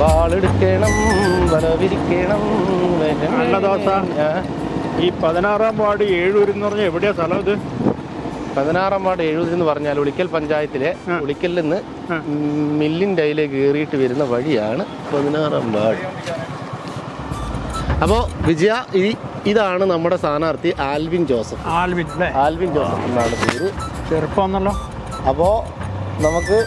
വാളെടുക്കണം വലവിരിക്കണം നല്ല ദോശ. ഈ പതിനാറാം വാർഡ് ഏഴൂര് എന്ന് പറഞ്ഞാൽ എവിടെയാ സ്ഥലം ഇത് പതിനാറാം വാർഡ് എഴുപത് എന്ന് പറഞ്ഞാൽ ഉളിക്കൽ പഞ്ചായത്തിലെ. ഉളിക്കലിൽ നിന്ന്. മില്ലിന്റെ അതിലേക്ക് കയറിയിട്ട് വരുന്ന വഴിയാണ് പതിനാറാം വാർഡ് അപ്പോൾ വിജയ ഈ ഇതാണ് നമ്മുടെ സ്ഥാനാർത്ഥി Alvin Joseph. Alvin Alvin Joseph എന്നാണ് പേര്. ചെറുപ്പമെന്നല്ലോ അപ്പോൾ നമുക്ക്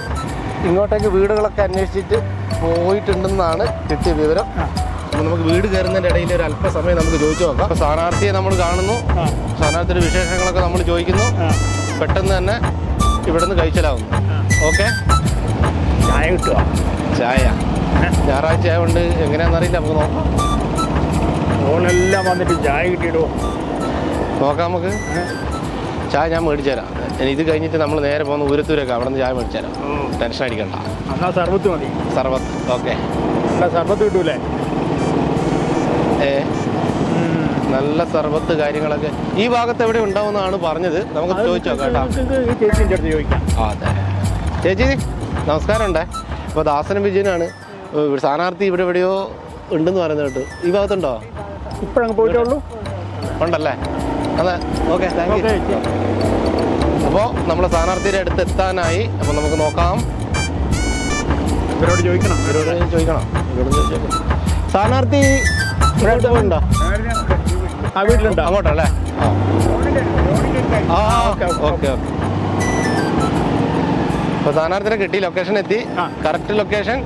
ഇങ്ങോട്ടേക്ക് വീടുകളൊക്കെ അന്വേഷിച്ചിട്ട് പോയിട്ടുണ്ടെന്നാണ് കിട്ടിയ വിവരം. അപ്പോൾ നമുക്ക് വീട് കയറുന്നതിന്റെ ഇടയിൽ ഒരു അല്പസമയം നമുക്ക് ചോദിച്ചു നോക്കാം. അപ്പോൾ സ്ഥാനാർത്ഥിയെ നമ്മൾ കാണുന്നു. സ്ഥാനാർത്ഥിയുടെ വിശേഷങ്ങളൊക്കെ നമ്മൾ ചോദിക്കുന്നു. പെട്ടെന്ന് തന്നെ ഇവിടെ നിന്ന് കഴിച്ചലാവുന്നു. ഓക്കെ? ചായ കിട്ടുക ചായ. ഞായറാഴ്ച ആയതുകൊണ്ട് എങ്ങനെയാണെന്നറിയില്ല നമുക്ക് നോക്കാം. ഓനെല്ലാം വന്നിട്ട് ചായ കിട്ടിയിടുമോ നോക്കാം നമുക്ക്. ചായ ഞാൻ മേടിച്ചു തരാം. ഇത് കഴിഞ്ഞിട്ട് നമ്മൾ നേരെ പോകുന്ന ഉരത്തൂരൊക്കെ അവിടെ നിന്ന് ചായ മേടിച്ചു തരാം. ടെൻഷൻ അടിക്കണ്ട. എന്നാ സർബത്ത് മതി. സർബത്ത് ഓക്കെ. നല്ല സർബത്ത് കിട്ടൂലേ? ഏ? നല്ല സർബത്ത് കാര്യങ്ങളൊക്കെ. ഈ ഭാഗത്ത് എവിടെ ഉണ്ടാവുമെന്നാണ് പറഞ്ഞത്. നമുക്ക് ചോദിച്ചു നോക്കാം ചേച്ചിന്റെ അടുത്ത് ചോദിക്കാം. അതെ. ചേച്ചി നമസ്കാരം ഉണ്ടേ. അപ്പോൾ ദാസനും വിജയനാണ് സ്ഥാനാർത്ഥി ഇവിടെ എവിടെയോ ഉണ്ടെന്ന് പറയുന്നത് കേട്ടു. ഈ ഭാഗത്തുണ്ടോ? ഇപ്പോഴങ്ങ് പോയിട്ടേ ഉള്ളൂ. ഉണ്ടല്ലേ? അതെ. ഓക്കെ താങ്ക് യു അപ്പോൾ നമ്മൾ സ്ഥാനാർത്ഥിയുടെ അടുത്ത് എത്താനായി. അപ്പോൾ നമുക്ക് നോക്കാം. ഇവരോട് ചോദിക്കണം ഇവരോട് ചോദിക്കണം. ഇവരോട് ചോദിച്ചേക്കാം സ്ഥാനാർത്ഥി ആ വീട്ടിലുണ്ടോ? അങ്ങോട്ടല്ലേ? ആ ഓക്കെ, ഓക്കെ ഓക്കെ. അപ്പോൾ സ്ഥാനാർത്ഥിനെ കിട്ടി ലൊക്കേഷൻ എത്തി. കറക്റ്റ് ലൊക്കേഷൻ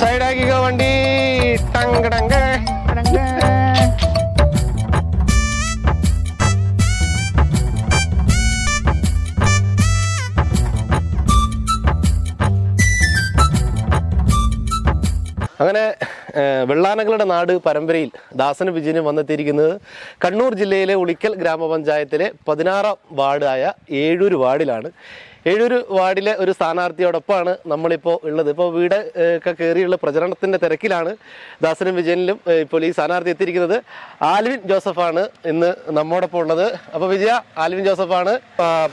സൈഡാക്കിക്കോ വണ്ടി. ടങ്ക് ടങ്ക് അങ്ങനെ വെള്ളാനകളുടെ നാട് പരമ്പരയിൽ ദാസന് വിജയനും വന്നെത്തിയിരിക്കുന്നത് കണ്ണൂർ ജില്ലയിലെ ഉളിക്കൽ ഗ്രാമപഞ്ചായത്തിലെ പതിനാറാം വാർഡായ ഏഴൂർ വാർഡിലാണ്. ഏഴൂർ വാർഡിലെ ഒരു സ്ഥാനാർത്ഥിയോടൊപ്പമാണ് നമ്മളിപ്പോൾ ഉള്ളത്. ഇപ്പോൾ വീട് ഒക്കെ കയറിയുള്ള പ്രചരണത്തിന്റെ തിരക്കിലാണ് ദാസനും വിജയനിലും ഇപ്പോൾ ഈ സ്ഥാനാർത്ഥി എത്തിയിരിക്കുന്നത് ആൽവിൻ ജോസഫാണ് ഇന്ന് നമ്മോടൊപ്പം ഉള്ളത്. അപ്പോൾ വിജയ ആൽവിൻ ജോസഫാണ്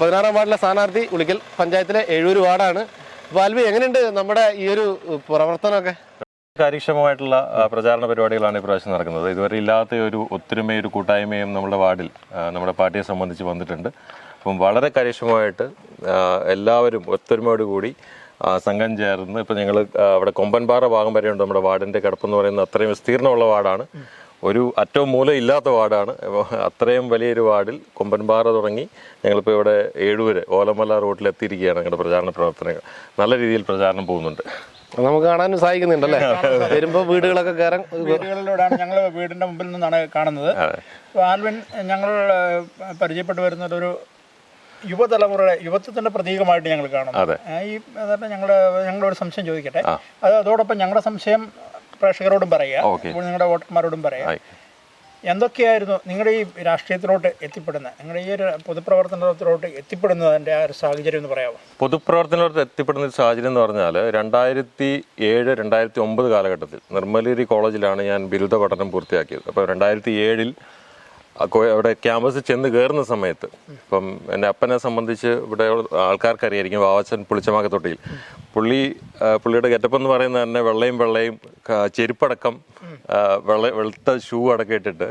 പതിനാറാം വാർഡിലെ സ്ഥാനാർത്ഥി ഉളിക്കൽ പഞ്ചായത്തിലെ ഏഴൂർ വാർഡാണ്. അപ്പോൾ ആൽവി എങ്ങനെയുണ്ട് നമ്മുടെ ഈ ഒരു പ്രവർത്തനമൊക്കെ? കാര്യക്ഷമമായിട്ടുള്ള പ്രചാരണ പരിപാടികളാണ് ഈ പ്രാവശ്യം നടക്കുന്നത്. ഇതുവരെ ഇല്ലാത്ത ഒരു ഒത്തൊരുമയും ഒരു കൂട്ടായ്മയും നമ്മുടെ വാർഡിൽ നമ്മുടെ പാർട്ടിയെ സംബന്ധിച്ച് വന്നിട്ടുണ്ട്. അപ്പം വളരെ കാര്യക്ഷമമായിട്ട് എല്ലാവരും ഒത്തൊരുമയോട് കൂടി സംഘം ചേർന്ന് ഇപ്പം ഞങ്ങൾ അവിടെ കൊമ്പൻപാറ ഭാഗം വരെയുണ്ട് നമ്മുടെ വാർഡിന്റെ കിടപ്പെന്ന് പറയുന്നത് അത്രയും വിസ്തീർണമുള്ള വാർഡാണ്. ഒരു അറ്റവും മൂലയില്ലാത്ത വാർഡാണ്. അത്രയും വലിയൊരു വാർഡിൽ കൊമ്പൻപാറ തുടങ്ങി ഞങ്ങളിപ്പോൾ ഇവിടെ ഏഴുവരെ ഓലമല റോഡിൽ എത്തിയിരിക്കുകയാണ് ഞങ്ങളുടെ പ്രചാരണ പ്രവർത്തനങ്ങൾ. നല്ല രീതിയിൽ പ്രചാരണം പോകുന്നുണ്ട്. നമുക്ക് കാണാനും സാധിക്കുന്നുണ്ടല്ലേ വരുമ്പോ വീടുകളൊക്കെ കയറാൻ വീടുകളിലൂടെയാണ് ഞങ്ങൾ വീടിന്റെ മുമ്പിൽ നിന്നാണ് കാണുന്നത്. ആൽവിൻ ഞങ്ങൾ പരിചയപ്പെട്ടു വരുന്നത് ഒരു യുവതലമുറയുടെ യുവത്വത്തിന്റെ പ്രതീകമായിട്ട് ഞങ്ങൾ കാണുന്നു. ഈ അതായത് ഞങ്ങളുടെ ഞങ്ങളൊരു സംശയം ചോദിക്കട്ടെ. അത് അതോടൊപ്പം ഞങ്ങളുടെ സംശയം പ്രേക്ഷകരോടും പറയുക. ഇപ്പോൾ നിങ്ങളുടെ വോട്ടർമാരോടും പറയാം എന്തൊക്കെയായിരുന്നു നിങ്ങളുടെ ഈ രാഷ്ട്രീയത്തിലോട്ട് എത്തിപ്പെടുന്ന നിങ്ങളുടെ ഈ ഒരു പൊതുപ്രവർത്തനത്തിലോട്ട് എത്തിപ്പെടുന്നതിന്റെ ആ ഒരു സാഹചര്യം എന്ന് പറയാമോ? പൊതുപ്രവർത്തനത്തിലോട്ട് എത്തിപ്പെടുന്ന ഒരു സാഹചര്യം എന്ന് പറഞ്ഞാൽ രണ്ടായിരത്തി ഏഴ് രണ്ടായിരത്തി ഒമ്പത് കാലഘട്ടത്തിൽ നിർമ്മലേരി കോളേജിലാണ് ഞാൻ ബിരുദ പഠനം പൂർത്തിയാക്കിയത്. അപ്പോൾ രണ്ടായിരത്തി ഏഴിൽ അവിടെ ക്യാമ്പസിൽ ചെന്ന് കയറുന്ന സമയത്ത് ഇപ്പം എന്റെ അപ്പനെ സംബന്ധിച്ച് ഇവിടെ ആൾക്കാർക്കറിയായിരിക്കും വാവച്ചൻ പുളിച്ചമാക്കത്തൊട്ടിയിൽ പുള്ളി പുള്ളിയുടെ ഗെറ്റപ്പ് എന്ന് പറയുന്നത് തന്നെ വെള്ളയും വെള്ളയും ചെരുപ്പടക്കം വെള്ള വെളുത്ത ഷൂ അടക്കം ഇട്ടിട്ട്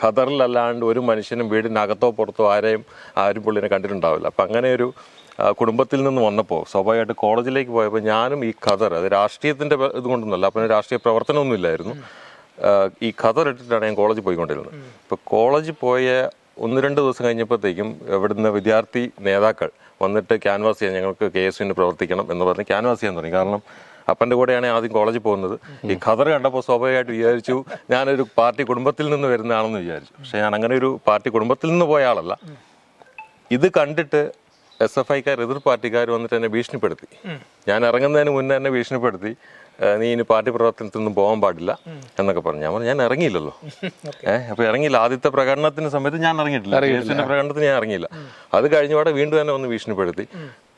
ഖതറിലല്ലാണ്ട് ഒരു മനുഷ്യനും വീടിനകത്തോ പുറത്തോ ആരെയും ആരും പുള്ളിനെ കണ്ടിട്ടുണ്ടാവില്ല. അപ്പം അങ്ങനെ ഒരു കുടുംബത്തിൽ നിന്ന് വന്നപ്പോൾ സ്വാഭാവികമായിട്ട് കോളേജിലേക്ക് പോയപ്പോൾ ഞാനും ഈ ഖദർ അത് രാഷ്ട്രീയത്തിന്റെ ഇതുകൊണ്ടൊന്നുമല്ല അപ്പം രാഷ്ട്രീയ പ്രവർത്തനമൊന്നുമില്ലായിരുന്നു. ഈ ഖദർ ഇട്ടിട്ടാണ് ഞാൻ കോളേജിൽ പോയിക്കൊണ്ടിരുന്നത്. ഇപ്പോൾ കോളേജിൽ പോയ ഒന്ന് രണ്ട് ദിവസം കഴിഞ്ഞപ്പോഴത്തേക്കും ഇവിടുന്ന് വിദ്യാർത്ഥി നേതാക്കൾ വന്നിട്ട് ക്യാൻവാസ് ചെയ്യാൻ ഞങ്ങൾക്ക് കെ എസ് യുവിന് പ്രവർത്തിക്കണം എന്ന് പറഞ്ഞ് ക്യാൻവാസ് ചെയ്യാൻ തുടങ്ങി. കാരണം അപ്പന്റെ കൂടെയാണ് ആദ്യം കോളേജിൽ പോകുന്നത്. ഈ ഖദർ കണ്ടപ്പോൾ സ്വാഭാവികമായിട്ട് വിചാരിച്ചു ഞാനൊരു പാർട്ടി കുടുംബത്തിൽ നിന്ന് വരുന്നതാണെന്ന് വിചാരിച്ചു. പക്ഷേ ഞാൻ അങ്ങനെ ഒരു പാർട്ടി കുടുംബത്തിൽ നിന്ന് പോയ ആളല്ല. ഇത് കണ്ടിട്ട് എസ് എഫ് ഐക്കാർ എതിർ പാർട്ടിക്കാർ വന്നിട്ട് എന്നെ ഭീഷണിപ്പെടുത്തി. ഞാൻ ഇറങ്ങുന്നതിന് മുന്നേ എന്നെ ഭീഷണിപ്പെടുത്തി. "ഏഹ് നീ ഇനി പാർട്ടി പ്രവർത്തനത്തിൽ നിന്നും പോകാൻ പാടില്ല എന്നൊക്കെ പറഞ്ഞു. ഞാൻ പറഞ്ഞു ഞാൻ ഇറങ്ങിയില്ലല്ലോ. ഏഹ് അപ്പൊ ഇറങ്ങിയില്ല. ആദ്യത്തെ പ്രകടനത്തിന്റെ സമയത്ത് ഞാൻ ഇറങ്ങിയിട്ടില്ല. കേസിന്റെ പ്രകടനത്തിന് ഞാൻ ഇറങ്ങിയില്ല. അത് കഴിഞ്ഞപാടെ വീണ്ടും തന്നെ ഒന്ന് ഭീഷണിപ്പെടുത്തി.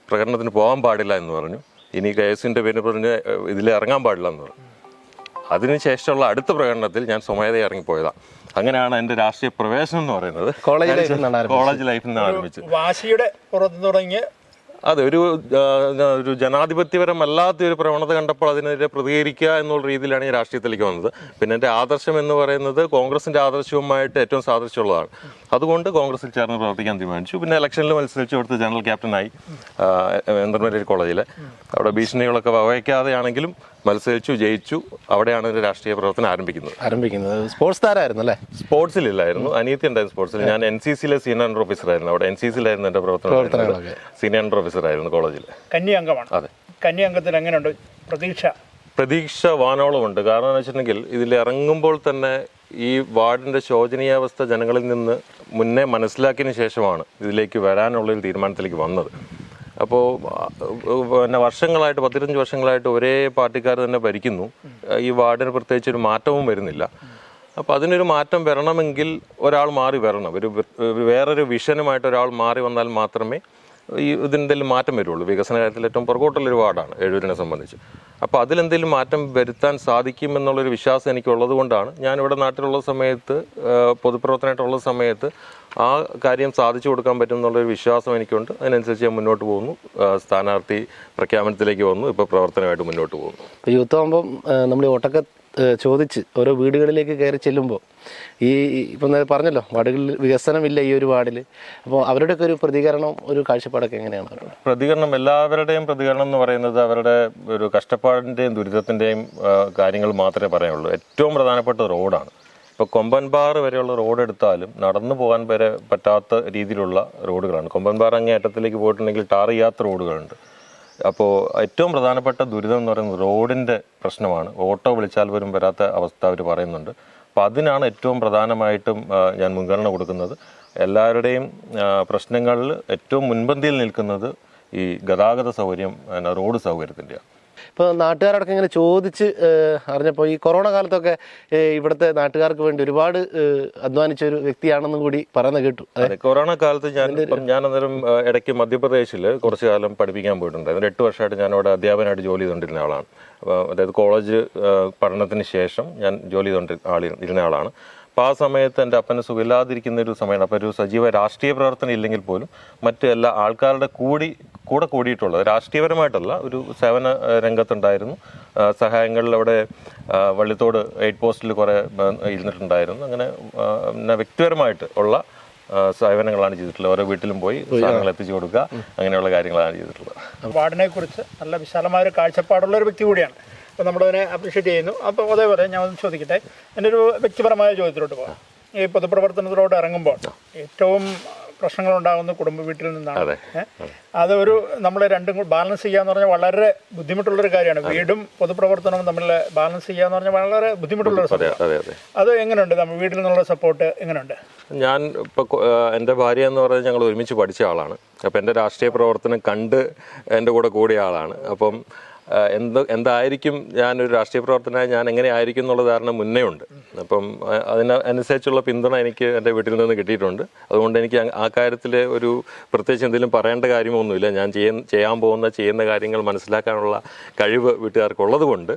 പ്രകടനത്തിന് പോകാൻ പാടില്ല എന്ന് പറഞ്ഞു. ഇനി കേസിന്റെ പേര് പറഞ്ഞ് ഇതിൽ ഇറങ്ങാൻ പാടില്ല എന്ന് പറഞ്ഞു. അതിനുശേഷമുള്ള അടുത്ത പ്രകടനത്തിൽ ഞാൻ സ്വമേധയെ ഇറങ്ങിപ്പോയതാണ് അങ്ങനെയാണ് എന്റെ രാഷ്ട്രീയ പ്രവേശനം എന്ന് പറയുന്നത്. കോളേജ് ലൈഫിൽ നിന്നാണ് ആരംഭിച്ചത്. കോളേജ് ലൈഫിൽ നിന്ന് ആരംഭിച്ചു വാശിയുടെ പുറത്ത് തുടങ്ങിയ അതെ ഒരു ഒരു ജനാധിപത്യപരമല്ലാത്ത ഒരു പ്രവണത കണ്ടപ്പോൾ അതിനെതിരെ പ്രതികരിക്കുക എന്നുള്ള രീതിയിലാണ് ഈ രാഷ്ട്രീയത്തിലേക്ക് വന്നത്. പിന്നെ എന്റെ ആദർശം എന്ന് പറയുന്നത് കോൺഗ്രസിന്റെ ആദർശവുമായിട്ട് ഏറ്റവും സാദൃശ്യമുള്ളതാണ്. അതുകൊണ്ട് കോൺഗ്രസിൽ ചേർന്ന് പ്രവർത്തിക്കാൻ തീരുമാനിച്ചു. പിന്നെ ഇലക്ഷനിൽ മത്സരിച്ചു. കൊടുത്ത് ജനറൽ ക്യാപ്റ്റനായി എന്തർമേരി കോളേജിൽ അവിടെ ഭീഷണികളൊക്കെ വകവയ്ക്കാതെയാണെങ്കിലും മത്സരിച്ചു ജയിച്ചു. അവിടെയാണ് എന്റെ രാഷ്ട്രീയ പ്രവർത്തനം ആരംഭിക്കുന്നത്. ആരംഭിക്കുന്നത്. സ്പോർട്സ് താരമായിരുന്നു അല്ലേ? സ്പോർട്സിലില്ലായിരുന്നു. അനിയത്തി ഉണ്ടായിരുന്നു സ്പോർട്സിൽ. ഞാൻ എൻ സി സിയിലെ സീനിയർ അണ്ടർ ഓഫീസർ ആയിരുന്നു. അവിടെ എൻ സി സിയിലായിരുന്നു എന്റെ പ്രവർത്തനം സീനിയർ അണ്ടർ ഓഫീസർ ആയിരുന്നു കോളേജിൽ കന്നി അംഗമാണ് അതെ. കന്നി അംഗത്തിൽ എങ്ങനെയുണ്ട് പ്രതീക്ഷ? പ്രതീക്ഷ വാനോളമുണ്ട്. കാരണം എന്ന് വെച്ചിട്ടുണ്ടെങ്കിൽ ഇതിൽ ഇറങ്ങുമ്പോൾ തന്നെ ഈ വാർഡിന്റെ ശോചനീയാവസ്ഥ ജനങ്ങളിൽ നിന്ന് മുന്നേ മനസ്സിലാക്കിയതിന് ശേഷമാണ് ഇതിലേക്ക് വരാനുള്ള ഒരു തീരുമാനത്തിലേക്ക് വന്നത്. അപ്പോൾ പിന്നെ വർഷങ്ങളായിട്ട് പത്തിരഞ്ച് വർഷങ്ങളായിട്ട് ഒരേ പാർട്ടിക്കാർ തന്നെ ഭരിക്കുന്നു. ഈ വാർഡിന് പ്രത്യേകിച്ച് ഒരു മാറ്റവും വരുന്നില്ല. അപ്പോൾ അതിനൊരു മാറ്റം വരണമെങ്കിൽ ഒരാൾ മാറി വരണം. ഒരു വേറൊരു വിഷനുമായിട്ട് ഒരാൾ മാറി വന്നാൽ മാത്രമേ ഈ ഇതിനെന്തെങ്കിലും മാറ്റം വരുള്ളൂ. വികസന കാര്യത്തിൽ ഏറ്റവും പുറകോട്ടുള്ളൊരു വാർഡാണ് എഴൂരിനെ സംബന്ധിച്ച്. അപ്പോൾ അതിലെന്തെങ്കിലും മാറ്റം വരുത്താൻ സാധിക്കുമെന്നുള്ളൊരു വിശ്വാസം എനിക്കുള്ളത് കൊണ്ടാണ് ഞാനിവിടെ നാട്ടിലുള്ള സമയത്ത് പൊതുപ്രവർത്തനമായിട്ടുള്ള സമയത്ത് ആ കാര്യം സാധിച്ചു കൊടുക്കാൻ പറ്റും എന്നുള്ളൊരു വിശ്വാസം എനിക്കുണ്ട്. അതിനനുസരിച്ച് ഞാൻ മുന്നോട്ട് പോകുന്നു. സ്ഥാനാർത്ഥി പ്രഖ്യാപനത്തിലേക്ക് വന്നു. ഇപ്പോൾ പ്രവർത്തനമായിട്ട് മുന്നോട്ട് പോകുന്നു. ഇപ്പോൾ യൂത്ത് ആകുമ്പം നമ്മൾ ഒട്ടക്ക ചോദിച്ച് ഓരോ വീടുകളിലേക്ക് കയറി ചെല്ലുമ്പോൾ ഈ ഇപ്പം പറഞ്ഞല്ലോ വാർഡുകളിൽ വികസനമില്ല ഈ ഒരു വാർഡിൽ അപ്പോൾ അവരുടെയൊക്കെ ഒരു പ്രതികരണം ഒരു കാഴ്ചപ്പാടൊക്കെ എങ്ങനെയാണ് പ്രതികരണം എല്ലാവരുടെയും പ്രതികരണം എന്ന് പറയുന്നത് അവരുടെ ഒരു കഷ്ടപ്പാടിന്റെയും ദുരിതത്തിന്റെയും കാര്യങ്ങൾ മാത്രമേ പറയുള്ളൂ ഏറ്റവും പ്രധാനപ്പെട്ട റോഡാണ്. ഇപ്പോൾ കൊമ്പൻപാറ വരെയുള്ള റോഡ് എടുത്താലും നടന്നു പോകാൻ വരെ പറ്റാത്ത രീതിയിലുള്ള റോഡുകളാണ്. കൊമ്പൻപാറ അങ്ങേ അറ്റത്തിലേക്ക് പോയിട്ടുണ്ടെങ്കിൽ ടാർ ചെയ്യാത്ത റോഡുകളുണ്ട്. അപ്പോൾ ഏറ്റവും പ്രധാനപ്പെട്ട ദുരിതം എന്ന് പറയുന്നത് റോഡിന്റെ പ്രശ്നമാണ്. ഓട്ടോ വിളിച്ചാൽ പോലും വരാത്ത അവസ്ഥ അവർ പറയുന്നുണ്ട്. അപ്പോൾ അതിനാണ് ഏറ്റവും പ്രധാനമായിട്ടും ഞാൻ മുൻഗണന കൊടുക്കുന്നത്. എല്ലാവരുടെയും പ്രശ്നങ്ങളിൽ ഏറ്റവും മുൻപന്തിയിൽ നിൽക്കുന്നത് ഈ ഗതാഗത സൗകര്യം റോഡ് സൗകര്യത്തിന്റെയാണ് ഇപ്പോൾ നാട്ടുകാരടക്കം ഇങ്ങനെ ചോദിച്ച് അറിഞ്ഞപ്പോൾ ഈ കൊറോണ കാലത്തൊക്കെ ഇവിടുത്തെ നാട്ടുകാർക്ക് വേണ്ടി ഒരുപാട് അധ്വാനിച്ച ഒരു വ്യക്തിയാണെന്നും കൂടി പറയുന്നത് കേട്ടു. കൊറോണ കാലത്ത് ഞാൻ ഞാൻ അന്നേരം ഇടയ്ക്ക് മധ്യപ്രദേശിൽ കുറച്ച് കാലം പഠിപ്പിക്കാൻ പോയിട്ടുണ്ടായിരുന്നു എട്ട് വർഷമായിട്ട് ഞാൻ അവിടെ അധ്യാപനമായിട്ട് ജോലി ചെയ്തുകൊണ്ടിരുന്ന ആളാണ്. അപ്പോൾ അതായത് കോളേജ് പഠനത്തിന് ശേഷം ഞാൻ ജോലി ചെയ്തുകൊണ്ടിരുന്ന ആളാണ്. അപ്പോൾ ആ സമയത്ത് എന്റെ അപ്പന് സുഖമില്ലാതിരിക്കുന്ന ഒരു സമയമാണ്. അപ്പോൾ ഒരു സജീവ രാഷ്ട്രീയ പ്രവർത്തനം ഇല്ലെങ്കിൽ പോലും മറ്റ് എല്ലാ ആൾക്കാരുടെ കൂടി കൂടെ കൂടിയിട്ടുള്ളത് രാഷ്ട്രീയപരമായിട്ടല്ല ഒരു സേവന രംഗത്തുണ്ടായിരുന്നു. സഹായങ്ങളിൽ അവിടെ വള്ളിത്തോട് എയ്റ്റ് പോസ്റ്റിൽ കുറേ ഇരുന്നിട്ടുണ്ടായിരുന്നു. അങ്ങനെ പിന്നെ വ്യക്തിപരമായിട്ട് ഉള്ള സേവനങ്ങളാണ് ചെയ്തിട്ടുള്ളത്. ഓരോ വീട്ടിലും പോയി സാധനങ്ങൾ എത്തിച്ചു കൊടുക്കുക അങ്ങനെയുള്ള കാര്യങ്ങളാണ് ചെയ്തിട്ടുള്ളത്. വാർഡിനെ കുറിച്ച് നല്ല വിശാലമായ ഒരു കാഴ്ചപ്പാടുള്ള ഒരു വ്യക്തി കൂടിയാണ്. അപ്പോൾ നമ്മളതിനെ അപ്രീഷിയേറ്റ് ചെയ്യുന്നു. അപ്പോൾ അതേപോലെ ഞാൻ ഒന്ന് ചോദിക്കട്ടെ? എന്റെ ഒരു വ്യക്തിപരമായ ചോദ്യത്തിലോട്ട് പോകാം. ഈ പൊതുപ്രവർത്തനത്തിലോട്ട് ഇറങ്ങുമ്പോൾ ഏറ്റവും പ്രശ്നങ്ങൾ ഉണ്ടാകുന്ന കുടുംബ വീട്ടിൽ നിന്നാണ്. അതെ. ഒരു അതൊരു നമ്മൾ രണ്ടും കൂടി ബാലൻസ് ചെയ്യാന്ന് പറഞ്ഞാൽ വളരെ ബുദ്ധിമുട്ടുള്ളൊരു കാര്യമാണ്. വീടും പൊതുപ്രവർത്തനവും തമ്മിൽ ബാലൻസ് ചെയ്യാന്ന് പറഞ്ഞാൽ വളരെ ബുദ്ധിമുട്ടുള്ളൊരു അതെ സംഭവം എങ്ങനെയുണ്ട്? നമ്മൾ വീട്ടിൽ നിന്നുള്ള സപ്പോർട്ട് എങ്ങനെയുണ്ട്? ഞാൻ ഇപ്പോൾ എന്റെ ഭാര്യ എന്ന് പറഞ്ഞാൽ ഞങ്ങൾ ഒരുമിച്ച് പഠിച്ച ആളാണ്. അപ്പം എന്റെ രാഷ്ട്രീയ പ്രവർത്തനം കണ്ട് എന്റെ കൂടെ കൂടിയ ആളാണ്. അപ്പം എന്ത് എന്തായിരിക്കും ഞാനൊരു രാഷ്ട്രീയ പ്രവർത്തനമായി ഞാൻ എങ്ങനെ ആയിരിക്കും എന്നുള്ള ധാരണ മുന്നേ ഉണ്ട്. അപ്പം അതിനനുസരിച്ചുള്ള പിന്തുണ എനിക്ക് എന്റെ വീട്ടിൽ നിന്ന് കിട്ടിയിട്ടുണ്ട്. അതുകൊണ്ട് എനിക്ക് ആ- കാര്യത്തിൽ ഒരു പ്രത്യേകിച്ച് എന്തെങ്കിലും പറയേണ്ട കാര്യമൊന്നുമില്ല. ഞാൻ ചെയ്യാൻ ചെയ്യാൻ പോകുന്ന ചെയ്യുന്ന കാര്യങ്ങൾ മനസ്സിലാക്കാനുള്ള കഴിവ് വീട്ടുകാർക്ക് ഉള്ളത് കൊണ്ട്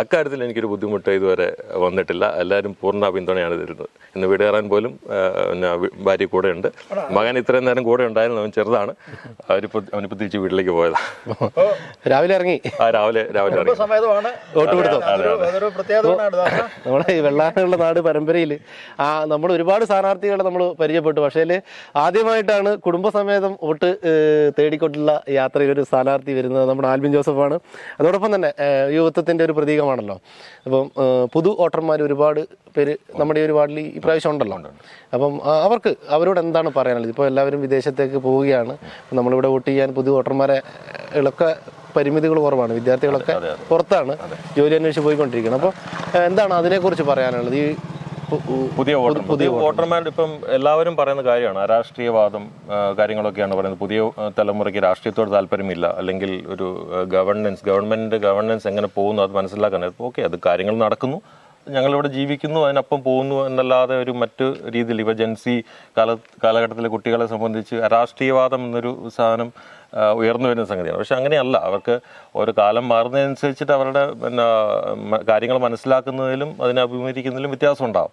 അക്കാര്യത്തിൽ എനിക്കൊരു ബുദ്ധിമുട്ട് ഇതുവരെ വന്നിട്ടില്ല. എല്ലാവരും പൂർണ പിന്തുണയാണ് തരുന്നത്. ഇന്ന് വീട് കയറാൻ പോലും പിന്നെ ഭാര്യ കൂടെ ഉണ്ട് മകൻ ഇത്രയും നേരം കൂടെ ഉണ്ടായിരുന്നു. അവൻ ചെറുതാണ്. അവരിപ്പോ അവനിപ്പോ തിരിച്ച് വീട്ടിലേക്ക് പോയതാ. രാവിലെ ഇറങ്ങി. ആ രാവിലെ രാവിലെ ഇറങ്ങി. നമ്മുടെ ഈ വെള്ളാറുള്ള നാട് പരമ്പരയിൽ ആ നമ്മൾ ഒരുപാട് സ്ഥാനാർത്ഥികളെ നമ്മൾ പരിചയപ്പെട്ടു. പക്ഷേ ആദ്യമായിട്ടാണ് കുടുംബസമേതം വോട്ട് തേടിക്കൊണ്ടുള്ള യാത്രയിൽ ഒരു സ്ഥാനാർത്ഥി വരുന്നത് നമ്മുടെ ആൽബിൻ ജോസഫാണ്. അതോടൊപ്പം തന്നെ യുവത്വത്തിന്റെ ഒരു പ്രതീകമാണല്ലോ അപ്പം പുതു വോട്ടർമാർ ഒരുപാട് പേര് നമ്മുടെ ഈ ഒരു വാർഡിൽ ഈ പ്രാവശ്യം ഉണ്ടല്ലോ. അപ്പം അവർക്ക് അവരോട് എന്താണ് പറയാനുള്ളത്? ഇപ്പോൾ എല്ലാവരും വിദേശത്തേക്ക് പോവുകയാണ്. നമ്മളിവിടെ വോട്ട് ചെയ്യാൻ പുതു വോട്ടർമാരെ ഇളക്ക പരിമിതികൾ കുറവാണ്. വിദ്യാർത്ഥികളൊക്കെ പുറത്താണ് ജോലി അന്വേഷിച്ച് പോയിക്കൊണ്ടിരിക്കുന്നത് അപ്പോൾ എന്താണ് അതിനെക്കുറിച്ച് പറയാനുള്ളത്? ഈ പുതിയ വോട്ടർ പുതിയ വോട്ടർമാരുടെ ഇപ്പം എല്ലാവരും പറയുന്ന കാര്യമാണ്. അരാഷ്ട്രീയവാദം കാര്യങ്ങളൊക്കെയാണ് പറയുന്നത്. പുതിയ തലമുറയ്ക്ക് രാഷ്ട്രീയത്തോട് താല്പര്യമില്ല. അല്ലെങ്കിൽ ഒരു ഗവൺമെൻസ് ഗവൺമെന്റ് ഗവൺമെൻസ് എങ്ങനെ പോകുന്നു അത് മനസ്സിലാക്കാൻ. ഓക്കെ അത് കാര്യങ്ങൾ നടക്കുന്നു. ഞങ്ങളിവിടെ ജീവിക്കുന്നു അതിനൊപ്പം പോകുന്നു എന്നല്ലാതെ ഒരു മറ്റു രീതിയിൽ ഇവ ജൻസി കാല കാലഘട്ടത്തിലെ കുട്ടികളെ സംബന്ധിച്ച് അരാഷ്ട്രീയവാദം എന്നൊരു സാധനം ഉയർന്നു വരുന്ന സംഗതിയാണ്. പക്ഷെ അങ്ങനെയല്ല. അവർക്ക് ഒരു കാലം മാറുന്നതനുസരിച്ചിട്ട് അവരുടെ പിന്നെ കാര്യങ്ങൾ മനസ്സിലാക്കുന്നതിലും അതിനെ അഭിമുഖീകരിക്കുന്നതിലും വ്യത്യാസം ഉണ്ടാകും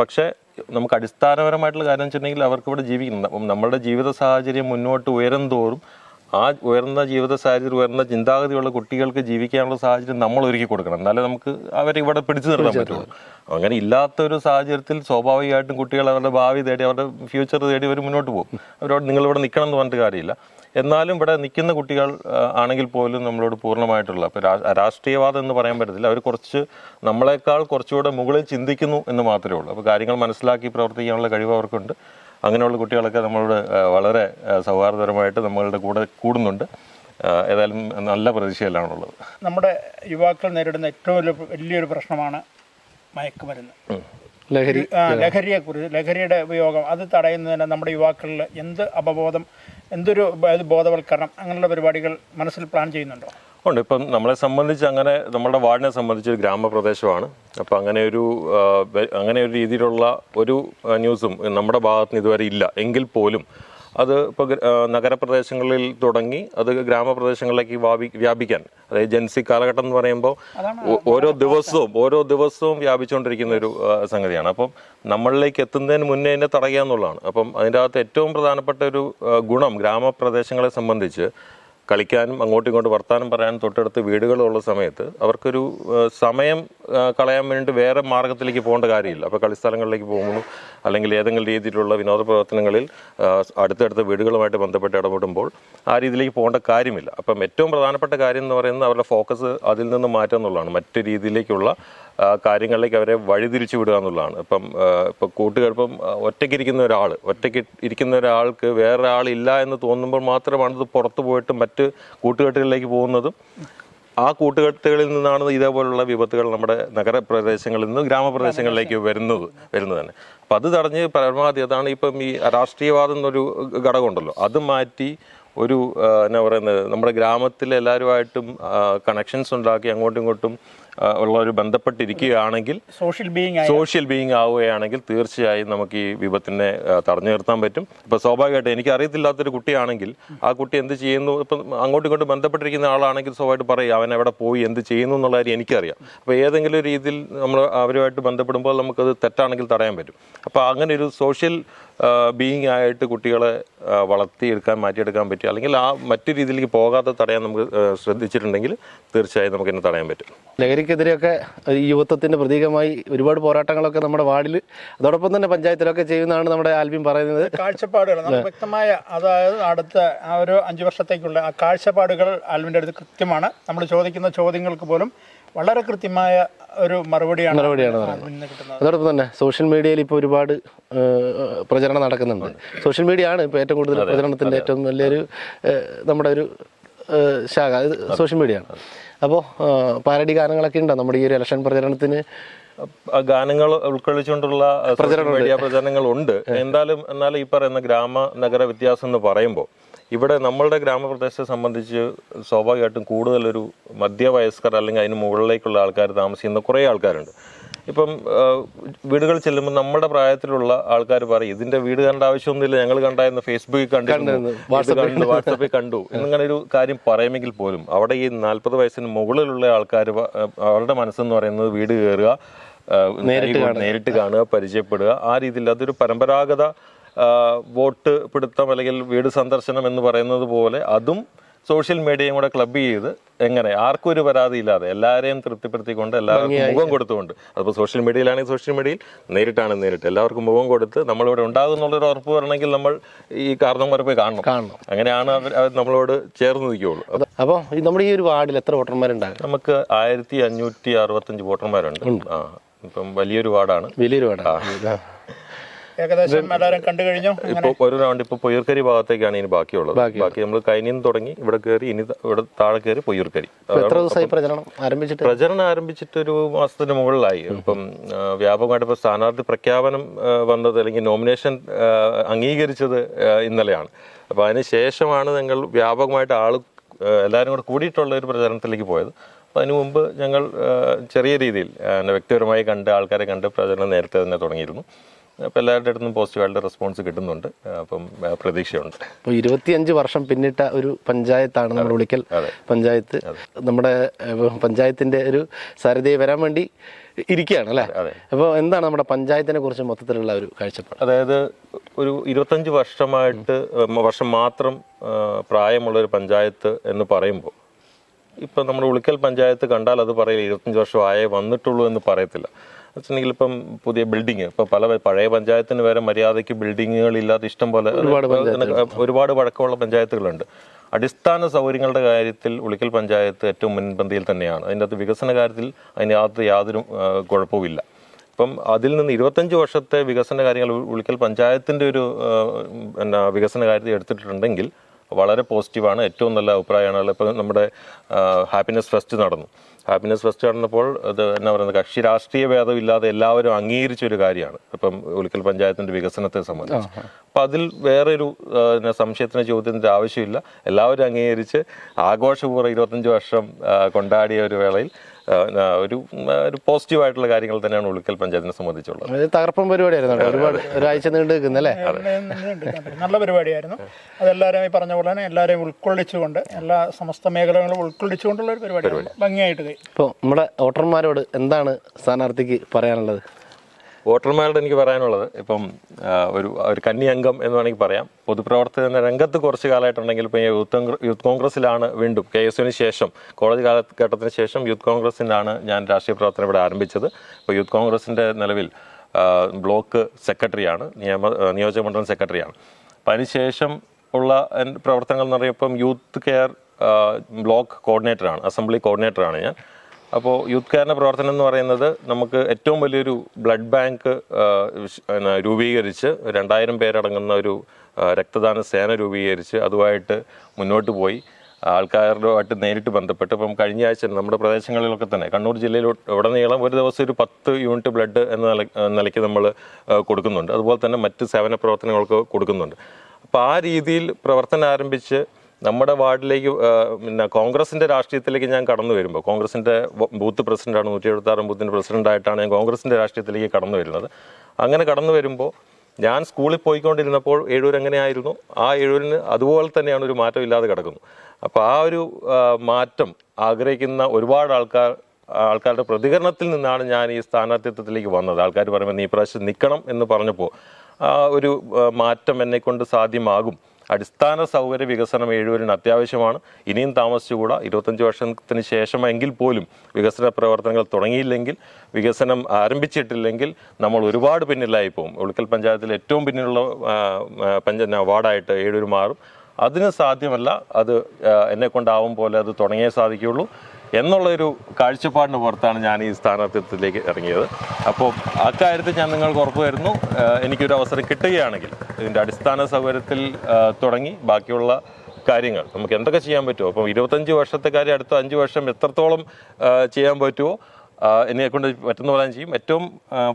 പക്ഷേ നമുക്ക് അടിസ്ഥാനപരമായിട്ടുള്ള കാര്യം വെച്ചിട്ടുണ്ടെങ്കിൽ അവർക്ക് ഇവിടെ ജീവിക്കണം അപ്പം നമ്മുടെ ജീവിത സാഹചര്യം മുന്നോട്ട് ഉയരും തോറും ആ ഉയർന്ന ജീവിത സാഹചര്യം ഉയർന്ന ചിന്താഗതിയുള്ള കുട്ടികൾക്ക് ജീവിക്കാനുള്ള സാഹചര്യം നമ്മൾ ഒരുക്കി കൊടുക്കണം. എന്നാലേ നമുക്ക് അവരെ ഇവിടെ പിടിച്ചു നിർത്താൻ പറ്റുള്ളൂ. അങ്ങനെ ഇല്ലാത്തൊരു സാഹചര്യത്തിൽ സ്വാഭാവികമായിട്ടും കുട്ടികൾ അവരുടെ ഭാവി തേടി അവരുടെ ഫ്യൂച്ചർ തേടി അവർ മുന്നോട്ട് പോകും. അവരോട് നിങ്ങളിവിടെ നിൽക്കണം എന്ന് പറഞ്ഞിട്ട് കാര്യമില്ല. എന്നാലും ഇവിടെ നിൽക്കുന്ന കുട്ടികൾ ആണെങ്കിൽ പോലും നമ്മളോട് പൂർണമായിട്ടുള്ള അപ്പോൾ രാഷ്ട്രീയവാദം എന്ന് പറയാൻ പറ്റത്തില്ല. അവർ കുറച്ച് നമ്മളെക്കാൾ കുറച്ചുകൂടെ മുകളിൽ ചിന്തിക്കുന്നു എന്ന് മാത്രമേ ഉള്ളൂ. അപ്പോൾ കാര്യങ്ങൾ മനസ്സിലാക്കി പ്രവർത്തിക്കാനുള്ള കഴിവ് അവർക്കുണ്ട്. അങ്ങനെയുള്ള കുട്ടികളൊക്കെ നമ്മളോട് വളരെ സൗഹാർദ്ദപരമായിട്ട് നമ്മളുടെ കൂടെ കൂടുന്നുണ്ട്. ഏതായാലും നല്ല പ്രതീക്ഷയിലാണുള്ളത്. നമ്മുടെ യുവാക്കൾ നേരിടുന്ന ഏറ്റവും വലിയ വലിയൊരു പ്രശ്നമാണ് മയക്കുമരുന്ന്. ലഹരി. ലഹരിയെക്കുറിച്ച് ലഹരിയുടെ ഉപയോഗം അത് തടയുന്നതിന് നമ്മുടെ യുവാക്കളിൽ എന്ത് അപബോധം എന്തൊരു ബോധവൽക്കരണം അങ്ങനെയുള്ള പരിപാടികൾ മനസ്സിൽ പ്ലാൻ ചെയ്യുന്നുണ്ടോ? ഉണ്ട്. ഇപ്പം നമ്മളെ സംബന്ധിച്ച് അങ്ങനെ നമ്മുടെ വാർഡിനെ സംബന്ധിച്ച് ഒരു ഗ്രാമപ്രദേശമാണ്. അപ്പം അങ്ങനെ ഒരു അങ്ങനെ ഒരു രീതിയിലുള്ള ഒരു ന്യൂസും നമ്മുടെ ഭാഗത്ത് നിന്ന് ഇതുവരെ ഇല്ല. എങ്കിൽ പോലും അത് ഇപ്പോൾ നഗരപ്രദേശങ്ങളിൽ തുടങ്ങി അത് ഗ്രാമപ്രദേശങ്ങളിലേക്ക് വ്യാപി വ്യാപിക്കാൻ. അതായത് ജൻസി കാലഘട്ടം എന്ന് പറയുമ്പോൾ ഓരോ ദിവസവും ഓരോ ദിവസവും വ്യാപിച്ചുകൊണ്ടിരിക്കുന്ന ഒരു സംഗതിയാണ്. അപ്പം നമ്മളിലേക്ക് എത്തുന്നതിന് മുന്നേ തന്നെ തടയുക എന്നുള്ളതാണ്. അപ്പം അതിന്റെ അകത്ത് ഏറ്റവും പ്രധാനപ്പെട്ട ഒരു ഗുണം ഗ്രാമപ്രദേശങ്ങളെ സംബന്ധിച്ച് കളിക്കാനും അങ്ങോട്ടും ഇങ്ങോട്ടും വർത്താനം പറയാനും തൊട്ടടുത്ത് വീടുകളുള്ള സമയത്ത് അവർക്കൊരു സമയം കളയാൻ വേണ്ടി വേറെ മാർഗത്തിലേക്ക് പോകേണ്ട കാര്യമില്ല. അപ്പോൾ കളിസ്ഥലങ്ങളിലേക്ക് പോകുമ്പോൾ അല്ലെങ്കിൽ ഏതെങ്കിലും രീതിയിലുള്ള വിനോദ പ്രവർത്തനങ്ങളിൽ അടുത്തടുത്ത വീടുകളുമായിട്ട് ബന്ധപ്പെട്ട് ഇടപെടുമ്പോൾ ആ രീതിയിലേക്ക് പോകേണ്ട കാര്യമില്ല. അപ്പം ഏറ്റവും പ്രധാനപ്പെട്ട കാര്യം എന്ന് പറയുന്നത് അവരുടെ ഫോക്കസ് അതിൽ നിന്ന് മാറ്റുക എന്നുള്ളതാണ്. മറ്റു രീതിയിലേക്കുള്ള കാര്യങ്ങളിലേക്ക് അവരെ വഴിതിരിച്ചു വിടുക എന്നുള്ളതാണ്. ഇപ്പം ഇപ്പം ആ, ഒറ്റയ്ക്ക് ഇരിക്കുന്ന ഒരാൾ ഒറ്റയ്ക്ക് ഇരിക്കുന്ന ഒരാൾക്ക് വേറൊരാളില്ല എന്ന് തോന്നുമ്പോൾ മാത്രമാണ് ഇത് പുറത്തു പോയിട്ട് മറ്റ് കൂട്ടുകെട്ടുകളിലേക്ക് പോകുന്നതും ആ കൂട്ടുകെട്ടുകളിൽ നിന്നാണ് ഇതേപോലുള്ള വിപത്തുകൾ നമ്മുടെ നഗരപ്രദേശങ്ങളിൽ നിന്നും ഗ്രാമപ്രദേശങ്ങളിലേക്ക് വരുന്നത് വരുന്നത് തന്നെ. അപ്പം അത് തടഞ്ഞ് പരമാവധി അതാണ് ഇപ്പം ഈ രാഷ്ട്രീയവാദം എന്നൊരു ഘടകമുണ്ടല്ലോ. അത് മാറ്റി ഒരു എന്നാ പറയുന്നത് നമ്മുടെ ഗ്രാമത്തിൽ എല്ലാവരുമായിട്ടും കണക്ഷൻസ് ഉണ്ടാക്കി അങ്ങോട്ടും ഇങ്ങോട്ടും ഉള്ള ഒരു ബന്ധപ്പെട്ടിരിക്കുകയാണെങ്കിൽ സോഷ്യൽ ബീയിങ് സോഷ്യൽ ബീയിങ് ആവുകയാണെങ്കിൽ തീർച്ചയായും നമുക്ക് ഈ വിപത്തിനെ തടഞ്ഞു നിർത്താൻ പറ്റും. ഇപ്പൊ സ്വാഭാവികമായിട്ട് എനിക്ക് അറിയത്തില്ലാത്തൊരു കുട്ടിയാണെങ്കിൽ ആ കുട്ടി എന്ത് ചെയ്യുന്നു? ഇപ്പം അങ്ങോട്ടും ഇങ്ങോട്ടും ബന്ധപ്പെട്ടിരിക്കുന്ന ആളാണെങ്കിൽ സ്വാഭാവികമായിട്ട് പറയും അവൻ എവിടെ പോയി? എന്ത് ചെയ്യുന്നു? എന്നുള്ള കാര്യം എനിക്കറിയാം. അപ്പോൾ ഏതെങ്കിലും രീതിയിൽ നമ്മൾ അവരുമായിട്ട് ബന്ധപ്പെടുമ്പോൾ നമുക്കത് തെറ്റാണെങ്കിൽ തടയാൻ പറ്റും. അപ്പോൾ അങ്ങനെ ഒരു സോഷ്യൽ ബീയിങ് ആയിട്ട് കുട്ടികളെ വളർത്തിയെടുക്കാൻ മാറ്റിയെടുക്കാൻ പറ്റും. അല്ലെങ്കിൽ ആ മറ്റു രീതിയിലേക്ക് പോകാതെ തടയാൻ നമുക്ക് ശ്രദ്ധിച്ചിട്ടുണ്ടെങ്കിൽ തീർച്ചയായും നമുക്ക് ഇതിനെ തടയാൻ പറ്റും. ലഹരിക്കെതിരെയൊക്കെ ഈ യുവത്വത്തിന്റെ പ്രതീകമായി ഒരുപാട് പോരാട്ടങ്ങളൊക്കെ നമ്മുടെ വാർഡിൽ അതോടൊപ്പം തന്നെ പഞ്ചായത്തിലൊക്കെ ചെയ്യുന്നതാണ് നമ്മുടെ ആൽബിൻ പറയുന്നത്. കാഴ്ചപ്പാടുകൾ നമുക്ക് വ്യക്തമായ അതായത് അടുത്ത ആ ഒരു അഞ്ച് വർഷത്തേക്കുള്ള ആ കാഴ്ചപ്പാടുകൾ ആൽവിന്റെ അടുത്ത് കൃത്യമാണ്. നമ്മൾ ചോദിക്കുന്ന ചോദ്യങ്ങൾക്ക് പോലും വളരെ കൃത്യമായ ഒരു മറുപടിയാണ് മറുപടിയാണ് അതോടൊപ്പം തന്നെ സോഷ്യൽ മീഡിയയിൽ ഇപ്പോൾ ഒരുപാട് പ്രചരണം നടക്കുന്നുണ്ട്. സോഷ്യൽ മീഡിയ ആണ് ഇപ്പോൾ ഏറ്റവും കൂടുതൽ പ്രചരണത്തിന്റെ ഏറ്റവും വലിയൊരു ഏഹ്, നമ്മുടെ ഒരു ശാഖ. അത് സോഷ്യൽ മീഡിയ ആണ് അപ്പോൾ പാരഡി ഗാനങ്ങളൊക്കെ ഉണ്ടോ? നമ്മുടെ ഈ ഒരു ഇലക്ഷൻ പ്രചരണത്തിന്? ഗാനങ്ങൾ ഉൾക്കൊള്ളിച്ചുകൊണ്ടുള്ള മീഡിയ പ്രചരണങ്ങൾ ഉണ്ട് എന്തായാലും എന്നാൽ ഈ പറയുന്ന ഗ്രാമ നഗര വ്യത്യാസം എന്ന് പറയുമ്പോൾ ഇവിടെ നമ്മളുടെ ഗ്രാമപ്രദേശത്തെ സംബന്ധിച്ച് സ്വാഭാവികമായിട്ടും കൂടുതലൊരു മധ്യവയസ്കർ അല്ലെങ്കിൽ അതിന് മുകളിലേക്കുള്ള ആൾക്കാർ താമസിക്കുന്ന കുറേ ആൾക്കാരുണ്ട്. ഇപ്പം വീടുകൾ ചെല്ലുമ്പോൾ നമ്മുടെ പ്രായത്തിലുള്ള ആൾക്കാർ പറയും ഇതിന്റെ വീട് കണ്ട ആവശ്യമൊന്നുമില്ല ഞങ്ങൾ കണ്ടായിരുന്നു ഫേസ്ബുക്കിൽ കണ്ടിരുന്നു കണ്ടു വാട്സപ്പിൽ കണ്ടു എന്നിങ്ങനെ ഒരു കാര്യം പറയുമെങ്കിൽ പോലും അവിടെ ഈ നാൽപ്പത് വയസ്സിന് മുകളിലുള്ള ആൾക്കാർ അവരുടെ മനസ്സെന്ന് പറയുന്നത് വീട് കയറുക നേരിട്ട് കാണുക. പരിചയപ്പെടുക ആ രീതിയിൽ അതൊരു പരമ്പരാഗത വോട്ട് പിടുത്തം അല്ലെങ്കിൽ വീട് സന്ദർശനം എന്ന് പറയുന്നത് പോലെ അതും സോഷ്യൽ മീഡിയയും കൂടെ ക്ലബ് ചെയ്ത് എങ്ങനെ? ആർക്കും ഒരു പരാതിയില്ലാതെ എല്ലാവരെയും തൃപ്തിപ്പെടുത്തിക്കൊണ്ട് എല്ലാവർക്കും മുഖം കൊടുത്തുകൊണ്ട്. അതിപ്പോൾ സോഷ്യൽ മീഡിയയിലാണെങ്കിൽ സോഷ്യൽ മീഡിയയിൽ നേരിട്ടാണ് നേരിട്ട്. എല്ലാവർക്കും മുഖം കൊടുത്ത് നമ്മളിവിടെ ഉണ്ടാകും എന്നുള്ളൊരു ഉറപ്പ് വരണമെങ്കിൽ നമ്മൾ ഈ കാരണവന്മാരെ പോയി കാണണം. കാണണം. അങ്ങനെയാണ് അവർ നമ്മളോട് ചേർന്ന് നിൽക്കുകയുള്ളൂ. അപ്പോൾ നമ്മുടെ ഈ ഒരു വാർഡിൽ എത്ര വോട്ടർമാരുണ്ടാകും? നമുക്ക് ആയിരത്തി അഞ്ഞൂറ്റി അറുപത്തഞ്ച് വോട്ടർമാരുണ്ട്. ആ ഇപ്പം വലിയൊരു വാർഡാണ്. വലിയൊരു വാർഡാണ്. ഏകദേശം എല്ലാവരും കണ്ടു കഴിഞ്ഞു? ഇപ്പോൾ ഒരു റൗണ്ട് ഇപ്പോൾ പൊയ്യൂർക്കരി ഭാഗത്തേക്കാണ് ഇനി ബാക്കിയുള്ളത്. ബാക്കി നമ്മൾ കൈനിന്ന് തുടങ്ങി ഇവിടെ കയറി ഇനി ഇവിടെ താഴെ കയറി പൊയ്യൂർക്കരി. എത്ര ദിവസമായി പ്രചരണം? ആരംഭിച്ചിട്ട്? പ്രചരണം ആരംഭിച്ചിട്ട് ഒരു മാസത്തിന് മുകളിലായി. ഇപ്പം വ്യാപകമായിട്ട് ഇപ്പൊ സ്ഥാനാർത്ഥി പ്രഖ്യാപനം വന്നത് അല്ലെങ്കിൽ നോമിനേഷൻ അംഗീകരിച്ചത് ഇന്നലെയാണ്. അപ്പൊ അതിന് ശേഷമാണ് ഞങ്ങൾ വ്യാപകമായിട്ട് ആൾ എല്ലാവരും കൂടെ കൂടിയിട്ടുള്ള ഒരു പ്രചരണത്തിലേക്ക് പോയത്. അപ്പോൾ അതിനു മുമ്പ് ഞങ്ങൾ ചെറിയ രീതിയിൽ വ്യക്തിപരമായി കണ്ട് ആൾക്കാരെ കണ്ട് പ്രചരണം നേരത്തെ തന്നെ തുടങ്ങിയിരുന്നു. അപ്പോൾ എല്ലാവരുടെ അടുത്തും പോസിറ്റീവായിട്ട് റെസ്പോൺസ് കിട്ടുന്നുണ്ട്. അപ്പം പ്രതീക്ഷയുണ്ട്. അപ്പോൾ ഇരുപത്തിയഞ്ച് വർഷം പിന്നിട്ട ഒരു പഞ്ചായത്താണ് നമ്മൾ വിളിക്കൽ. പഞ്ചായത്ത് നമ്മുടെ പഞ്ചായത്തിന്റെ പഞ്ചായത്തിന്റെ ഒരു സാരഥിയെ വരാൻ വേണ്ടി ഇരിക്കുകയാണ് അല്ലേ? അതെ. അപ്പോൾ എന്താണ് നമ്മുടെ പഞ്ചായത്തിനെ കുറിച്ച് മൊത്തത്തിലുള്ള ഒരു കാഴ്ചപ്പാട്? അതായത് ഒരു ഇരുപത്തഞ്ച് വർഷമായിട്ട് വർഷം മാത്രം പ്രായമുള്ള ഒരു പഞ്ചായത്ത് എന്ന് പറയുമ്പോൾ ഇപ്പം നമ്മുടെ ഉളിക്കൽ പഞ്ചായത്ത് കണ്ടാൽ അത് പറയില്ല ഇരുപത്തഞ്ച് വർഷം ആയേ വന്നിട്ടുള്ളൂ എന്ന് പറയത്തില്ല. വെച്ചിട്ടുണ്ടെങ്കിൽ ഇപ്പം പുതിയ ബിൽഡിങ് ഇപ്പം പല പഴയ പഞ്ചായത്തിന് വരെ മര്യാദയ്ക്ക് ബിൽഡിങ്ങുകൾ ഇല്ലാതെ ഇഷ്ടം പോലെ ഒരുപാട് വഴക്കമുള്ള പഞ്ചായത്തുകളുണ്ട്. അടിസ്ഥാന സൗകര്യങ്ങളുടെ കാര്യത്തിൽ ഉളിക്കൽ പഞ്ചായത്ത് ഏറ്റവും മുൻപന്തിയിൽ തന്നെയാണ്. അതിന്റെ അകത്ത് വികസന കാര്യത്തിൽ അതിനകത്ത് യാതൊരു കുഴപ്പവുമില്ല. അപ്പം അതിൽ നിന്ന് ഇരുപത്തഞ്ച് വർഷത്തെ വികസന കാര്യങ്ങൾ ഉളിക്കൽ പഞ്ചായത്തിന്റെ ഒരു എന്നാ വികസന കാര്യത്തിൽ എടുത്തിട്ടുണ്ടെങ്കിൽ വളരെ പോസിറ്റീവാണ് ഏറ്റവും നല്ല അഭിപ്രായമാണ്. ഇപ്പം നമ്മുടെ ഹാപ്പിനെസ് ഫെസ്റ്റ് നടന്നു. ഹാപ്പിനെസ് ഫെസ്റ്റ് നടന്നപ്പോൾ അത് എന്നാ പറയുന്നത് കക്ഷി രാഷ്ട്രീയ ഭേദമില്ലാതെ എല്ലാവരും അംഗീകരിച്ച ഒരു കാര്യമാണ്. ഇപ്പം ഉളിക്കൽ പഞ്ചായത്തിന്റെ വികസനത്തെ സംബന്ധിച്ച്. അപ്പം അതിൽ വേറൊരു ഒരു സംശയത്തിന് ചോദ്യത്തിന്റെ ആവശ്യമില്ല. എല്ലാവരും അംഗീകരിച്ച് ആഘോഷപൂർവം ഇരുപത്തഞ്ച് വർഷം കൊണ്ടാടിയ ഒരു വേളയിൽ ഒരു ഒരു പോസിറ്റീവ് ആയിട്ടുള്ള കാര്യങ്ങൾ തന്നെയാണ് ഉളിക്കൽ പഞ്ചായത്തിനെ സംബന്ധിച്ചുള്ളത്. തകർപ്പൻ പരിപാടിയായിരുന്നു. ഒരുപാട് ഒരാഴ്ച നീണ്ടു നിൽക്കുന്നല്ലേ നല്ല പരിപാടിയായിരുന്നു. അതെല്ലാവരും ഈ പറഞ്ഞ പോലെ തന്നെ എല്ലാവരെയും ഉൾക്കൊള്ളിച്ചുകൊണ്ട് എല്ലാ സമസ്ത മേഖലകളും ഉൾക്കൊള്ളിച്ചുകൊണ്ടുള്ള ഒരു പരിപാടി. ഭംഗിയായിട്ട് ഇപ്പോൾ നമ്മുടെ വോട്ടർമാരോട് എന്താണ് സ്ഥാനാർത്ഥിക്ക് പറയാനുള്ളത്? വോട്ടർമാരോട് എനിക്ക് പറയാനുള്ളത് ഇപ്പം ഒരു ഒരു കന്നി അംഗം എന്ന് വേണമെങ്കിൽ പറയാം. പൊതുപ്രവർത്തന രംഗത്ത് കുറച്ച് കാലമായിട്ടുണ്ടെങ്കിൽ ഇപ്പം യൂത്ത് യൂത്ത് കോൺഗ്രസ്സിലാണ് വീണ്ടും കെ എസ് യുവിന് ശേഷം കോളേജ് കാലഘട്ടത്തിന് ശേഷം യൂത്ത് കോൺഗ്രസിനാണ് ഞാൻ രാഷ്ട്രീയ പ്രവർത്തനം ഇവിടെ ആരംഭിച്ചത്. ഇപ്പോൾ യൂത്ത് കോൺഗ്രസിന്റെ നിലവിൽ ബ്ലോക്ക് സെക്രട്ടറിയാണ് നിയമ നിയോജക മണ്ഡലം സെക്രട്ടറിയാണ്. അപ്പം അതിനുശേഷം ഉള്ള പ്രവർത്തനങ്ങൾ എന്ന് പറയുമ്പോൾ യൂത്ത് കെയർ ബ്ലോക്ക് കോർഡിനേറ്ററാണ് അസംബ്ലി കോർഡിനേറ്ററാണ് ഞാൻ. അപ്പോൾ യൂത്ത് കെയറിന്റെ പ്രവർത്തനം എന്ന് പറയുന്നത് നമുക്ക് ഏറ്റവും വലിയൊരു ബ്ലഡ് ബാങ്ക് രൂപീകരിച്ച് രണ്ടായിരം പേരടങ്ങുന്ന ഒരു രക്തദാന സേന രൂപീകരിച്ച് അതുമായിട്ട് മുന്നോട്ട് പോയി. ആൾക്കാരുമായിട്ട് നേരിട്ട് ബന്ധപ്പെട്ട് ഇപ്പം കഴിഞ്ഞ ആഴ്ച നമ്മുടെ പ്രദേശങ്ങളിലൊക്കെ തന്നെ കണ്ണൂർ ജില്ലയിൽ നീളം ഒരു ദിവസം ഒരു പത്ത് യൂണിറ്റ് ബ്ലഡ് എന്ന നിലയ്ക്ക് നമ്മൾ കൊടുക്കുന്നുണ്ട്. അതുപോലെ തന്നെ മറ്റ് സേവന പ്രവർത്തനങ്ങൾക്ക് കൊടുക്കുന്നുണ്ട്. അപ്പോൾ ആ രീതിയിൽ പ്രവർത്തനം ആരംഭിച്ച് നമ്മുടെ വാർഡിലേക്ക് പിന്നെ കോൺഗ്രസിന്റെ രാഷ്ട്രീയത്തിലേക്ക് ഞാൻ കടന്നു വരുമ്പോൾ കോൺഗ്രസിന്റെ ബൂത്ത് പ്രസിഡന്റാണ് നൂറ്റി എഴുപത്താറും ബൂത്തിന്റെ ബൂത്തിന്റെ പ്രസിഡന്റായിട്ടാണ് ഞാൻ കോൺഗ്രസിന്റെ രാഷ്ട്രീയത്തിലേക്ക് കടന്നു വരുന്നത്. അങ്ങനെ കടന്നു വരുമ്പോൾ ഞാൻ സ്കൂളിൽ പോയിക്കൊണ്ടിരുന്നപ്പോൾ ഏഴൂർ എങ്ങനെയായിരുന്നു? ആ ഏഴൂരിന് അതുപോലെ തന്നെയാണ് ഒരു മാറ്റം ഇല്ലാതെ കിടക്കുന്നു. അപ്പോൾ ആ ഒരു മാറ്റം ആഗ്രഹിക്കുന്ന ഒരുപാട് ആൾക്കാർ ആൾക്കാരുടെ പ്രതികരണത്തിൽ നിന്നാണ് ഞാൻ ഈ സ്ഥാനാർത്ഥിത്വത്തിലേക്ക് വന്നത്. ആൾക്കാർ പറയുമ്പോൾ നീ പ്രാവശ്യം നിൽക്കണം എന്ന് പറഞ്ഞപ്പോൾ ഒരു മാറ്റം എന്നെ കൊണ്ട് സാധ്യമാകും. അടിസ്ഥാന സൗകര്യ വികസനം ഏഴുവരിന് അത്യാവശ്യമാണ്. ഇനിയും താമസിച്ചുകൂടാ. ഇരുപത്തഞ്ച് വർഷത്തിന് ശേഷമെങ്കിൽ പോലും വികസന പ്രവർത്തനങ്ങൾ തുടങ്ങിയില്ലെങ്കിൽ വികസനം ആരംഭിച്ചിട്ടില്ലെങ്കിൽ നമ്മൾ ഒരുപാട് പിന്നിലായി പോകും ഉളിക്കൽ പഞ്ചായത്തിൽ ഏറ്റവും പിന്നിലുള്ള പഞ്ചായ വാർഡായിട്ട് ഏഴൂർ മാറും. അതിന് സാധ്യമല്ല അത് എന്നെ കൊണ്ടാവും പോലെ അത് തുടങ്ങിയേ സാധിക്കുകയുള്ളൂ. എന്നുള്ളൊരു കാഴ്ചപ്പാടിന് പുറത്താണ് ഞാൻ ഈ സ്ഥാനാർത്ഥിത്വത്തിലേക്ക് ഇറങ്ങിയത്. അപ്പോൾ അക്കാര്യത്തിൽ ഞാൻ നിങ്ങൾക്ക് ഉറപ്പ് തരുന്നു. എനിക്കൊരു അവസരം കിട്ടുകയാണെങ്കിൽ ഇതിന്റെ അടിസ്ഥാന സൗകര്യത്തിൽ തുടങ്ങി ബാക്കിയുള്ള കാര്യങ്ങൾ. നമുക്ക് എന്തൊക്കെ ചെയ്യാൻ പറ്റുമോ? അപ്പോൾ ഇരുപത്തഞ്ച് വർഷത്തെ കാര്യം അടുത്ത അഞ്ച് വർഷം എത്രത്തോളം ചെയ്യാൻ പറ്റുമോ എന്നെ കൊണ്ട് പറ്റുന്ന പോലെ ചെയ്യും. ഏറ്റവും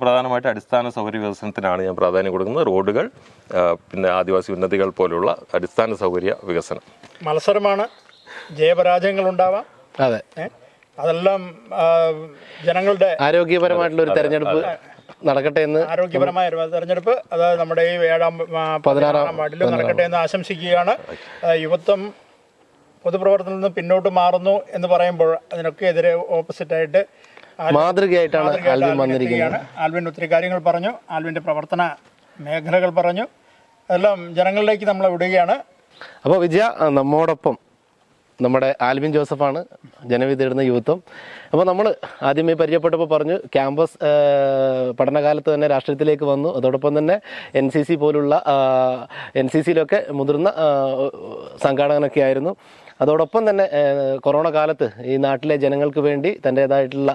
പ്രധാനമായിട്ട് അടിസ്ഥാന സൗകര്യ വികസനത്തിനാണ് ഞാൻ പ്രാധാന്യം കൊടുക്കുന്നത്. റോഡുകൾ പിന്നെ ആദിവാസി ഉന്നതികൾ പോലുള്ള അടിസ്ഥാന സൗകര്യ വികസനം. മത്സരമാണ്. ജയപരാജയങ്ങൾ ഉണ്ടാവാം അതെ? അതെല്ലാം ജനങ്ങളുടെ ആരോഗ്യപരമായിട്ടുള്ള ഒരു തെരഞ്ഞെടുപ്പ് നടക്കട്ടെ എന്ന് ആരോഗ്യപരമായ ഒരു തെരഞ്ഞെടുപ്പ് അതായത് നമ്മുടെ ഈ ഏഴാം പതിനാറാം വാർഡിലും നടക്കട്ടെ എന്ന് ആശംസിക്കുകയാണ്. യുവത്വം പൊതുപ്രവർത്തനത്തിൽ നിന്ന് പിന്നോട്ട് മാറുന്നു എന്ന് പറയുമ്പോൾ അതിനൊക്കെ എതിരെ ഓപ്പോസിറ്റായിട്ട് മാതൃകയായിട്ടാണ് ആൽവിൻ വന്നിരിക്കുന്നത്. ആൽവിൻ ഒത്തിരി കാര്യങ്ങൾ പറഞ്ഞു. ആൽവിന്റെ പ്രവർത്തന മേഖലകൾ പറഞ്ഞു. അതെല്ലാം ജനങ്ങളിലേക്ക് നമ്മൾ വിടുകയാണ്. അപ്പോൾ വിജയ നമ്മോടൊപ്പം നമ്മുടെ ആൽവിൻ ജോസഫാണ് ജനവിധി ഇടുന്ന യുവത്വം അപ്പോൾ നമ്മൾ ആദ്യമേ പരിചയപ്പെട്ടപ്പോൾ പറഞ്ഞു ക്യാമ്പസ് പഠനകാലത്ത് തന്നെ രാഷ്ട്രീയത്തിലേക്ക് വന്നു. അതോടൊപ്പം തന്നെ എൻ സി സി പോലുള്ള എൻ സി സിയിലൊക്കെ മുതിർന്ന സംഘാടകനൊക്കെ ആയിരുന്നു. അതോടൊപ്പം തന്നെ കൊറോണ കാലത്ത് ഈ നാട്ടിലെ ജനങ്ങൾക്ക് വേണ്ടി തന്റേതായിട്ടുള്ള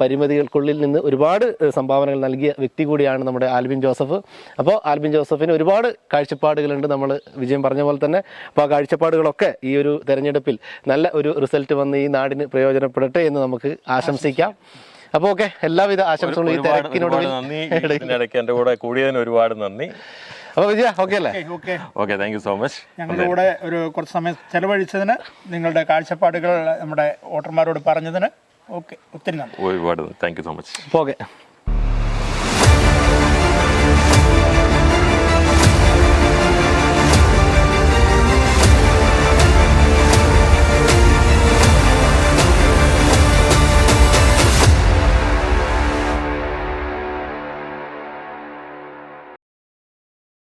പരിമിതികൾക്കുള്ളിൽ നിന്ന് ഒരുപാട് സംഭാവനകൾ നൽകിയ വ്യക്തി കൂടിയാണ് നമ്മുടെ ആൽബിൻ ജോസഫ്. അപ്പോൾ ആൽബിൻ ജോസഫിന് ഒരുപാട് കാഴ്ചപ്പാടുകളുണ്ട് നമ്മൾ വിജയം പറഞ്ഞ പോലെ തന്നെ. അപ്പോൾ ആ കാഴ്ചപ്പാടുകളൊക്കെ ഈ ഒരു തെരഞ്ഞെടുപ്പിൽ നല്ല ഒരു റിസൾട്ട് വന്ന് ഈ നാടിന് പ്രയോജനപ്പെടട്ടെ എന്ന് നമുക്ക് ആശംസിക്കാം. അപ്പൊ ഓക്കെ എല്ലാവിധ ആശംസകളും ഈ തിരക്കിനോട് നന്ദി. ഇടയ്ക്ക് എന്റെ കൂടെ കൂടിയതിന് ഒരുപാട് നന്ദി. അപ്പോൾ വിജയ ഓക്കെ അല്ലേ? Okay okay thank you so much ഞങ്ങളുടെ കൂടെ ഒരു കുറച്ച് സമയം ചെലവഴിച്ചതിന് നിങ്ങളുടെ കാഴ്ചപ്പാടുകൾ നമ്മുടെ വോട്ടർമാരോട് പറഞ്ഞതിന് ഓക്കെ ഒത്തിരി നന്ദി. ഒരുപാട് thank you so much okay